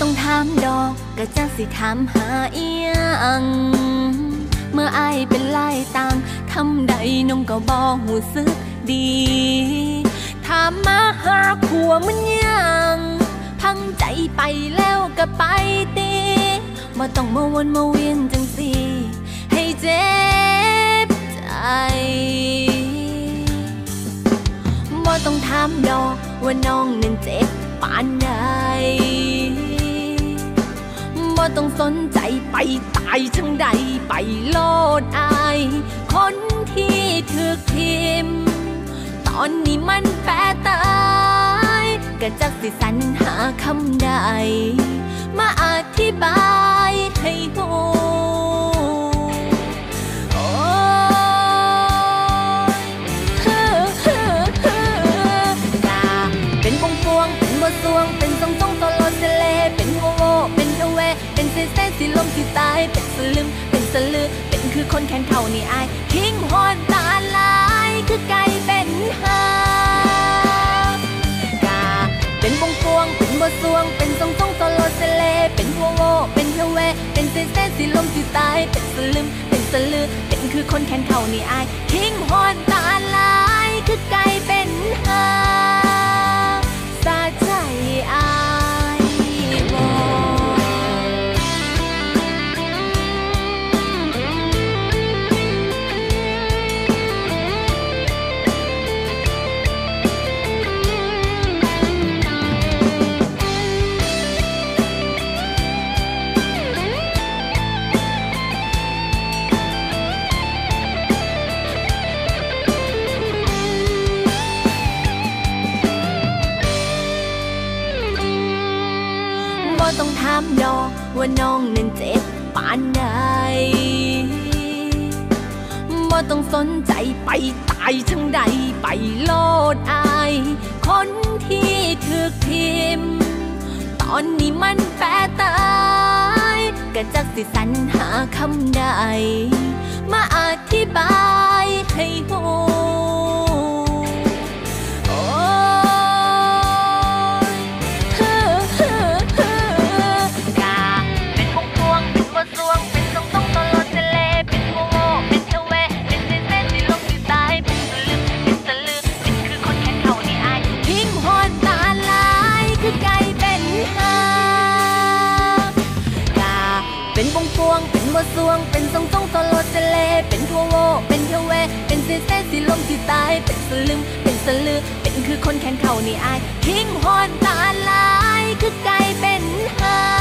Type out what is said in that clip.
ต้องถามดอกก็จักสิถามหาเอียง เมื่ออายเป็นลายต่างคำใดน้องก็บอกหูสึกดี ถามมาหาขัวมันยัง พังใจไปแล้วก็ไปตีบ่ต้องมาวนมาเวียนจังสิให้เจ็บใจบ่ต้องถามดอกว่าน้องนั้นเจ็บปานใด บ่ต้องสนใจไปตายทั้งใดไปโลดอาย คนที่ถึกทิม ตอนนี้มันแปรตายก็จักสิสรรหาคำใด มาอธิบายให้หู สลือ เป็นคือคนแขนเข่านี่อาย ทิ้งหอนตาลายคือไก่เป็นหากาเป็นวงกวง เป็นบัวสวง เป็นทรงทรงโซโลเซเล เป็นโวโวเป็นเทเว เป็นเซเซสิลมสิตาย เป็นสลึมเป็นสลือ เป็นคือคนแขนเข่านี่อาย ทิ้งหอนตาลายคือไก่ ต้องถามดอกว่าน้องนั้นเจ็บปานใดบ่ต้องสนใจไปตายทั้งใดไปโลดอาย คนที่ถึกทิม ตอนนี้มันแปรตายก็จักสิสรรหาคำใด มาอธิบาย เป็นวงกวง เป็นบัวซวง เป็นทรงทรงโซโลเะเล เป็นทัวโว เป็นเทเว เป็นเซเซสีลมสีตาย เป็นสลึม เป็นสลือ เป็นคือคนแขนเข่านี่อายทิ้งหอนตาลาย คือไก่เป็นหา